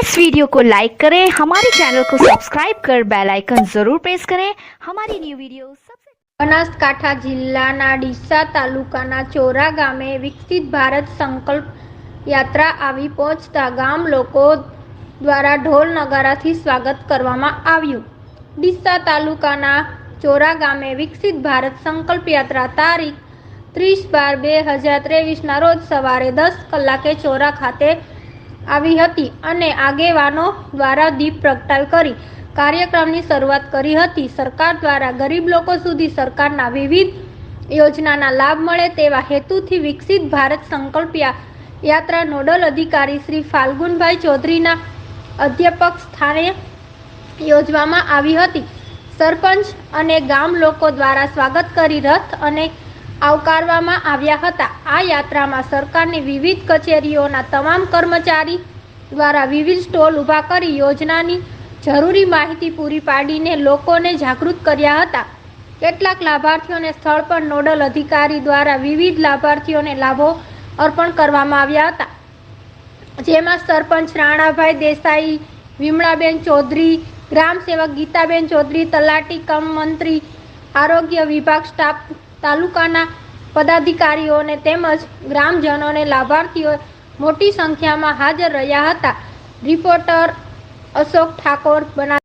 इस वीडियो को लाइक करें हमारे चैनल को सब्सक्राइब कर बेल आइकन जरूर प्रेस करें हमारी न्यू वीडियो सबसे બનાસકાંઠા જિલ્લાના ડીસા તાલુકાના ચોરા ગામે વિકસિત ભારત સંકલ્પ યાત્રા આવી પહોંચતા ગામ લોકો દ્વારા ઢોલ નગારાથી સ્વાગત કરવામાં આવ્યું ડીસા તાલુકાના ચોરા ગામે વિકસિત ભારત સંકલ્પ યાત્રા તારીખ ત્રીસ બાર બે હજાર ત્રેવીસના રોજ સવારે દસ કલાકે ચોરા ખાતે આવી હતી અને આગેવાનો દ્વારા દીપ પ્રગટાવ કરી કાર્યક્રમની શરૂઆત કરી હતી. સરકાર દ્વારા ગરીબ લોકો સુધી સરકારના વિવિધ યોજનાના લાભ મળે તેવા હેતુથી વિકસિત ભારત સંકલ્પ યાત્રા નોડલ અધિકારી શ્રી ફાલ્ગુનભાઈ ચૌધરીના અધ્યાપક સ્થાને યોજવામાં આવી હતી. સરપંચ અને ગામ લોકો દ્વારા સ્વાગત કરી રથ અને આવકારવામાં આવ્યા હતા. આ યાત્રામાં સરકારની વિવિધ કચેરીઓના તમામ કર્મચારી દ્વારા વિવિધ સ્ટોલ ઊભા કરી યોજનાની જરૂરી માહિતી પૂરી પાડીને લોકોને જાગૃત કર્યા હતા. કેટલાક લાભાર્થીઓને સ્થળ પર નોડલ અધિકારી દ્વારા વિવિધ લાભાર્થીઓને લાભો અર્પણ કરવામાં આવ્યા હતા. જેમાં સરપંચ રાણાભાઈ દેસાઈ, વિમળાબેન ચૌધરી ગ્રામ સેવક ગીતાબેન ચૌધરી, તલાટી કમ મંત્રી, આરોગ્ય વિભાગ સ્ટાફ તાલુકાના પદાધિકારીઓને તેમજ ગ્રામજનોને લાભાર્થીઓ મોટી સંખ્યામાં હાજર રહ્યા હતા. રિપોર્ટર અશોક ઠાકોર બના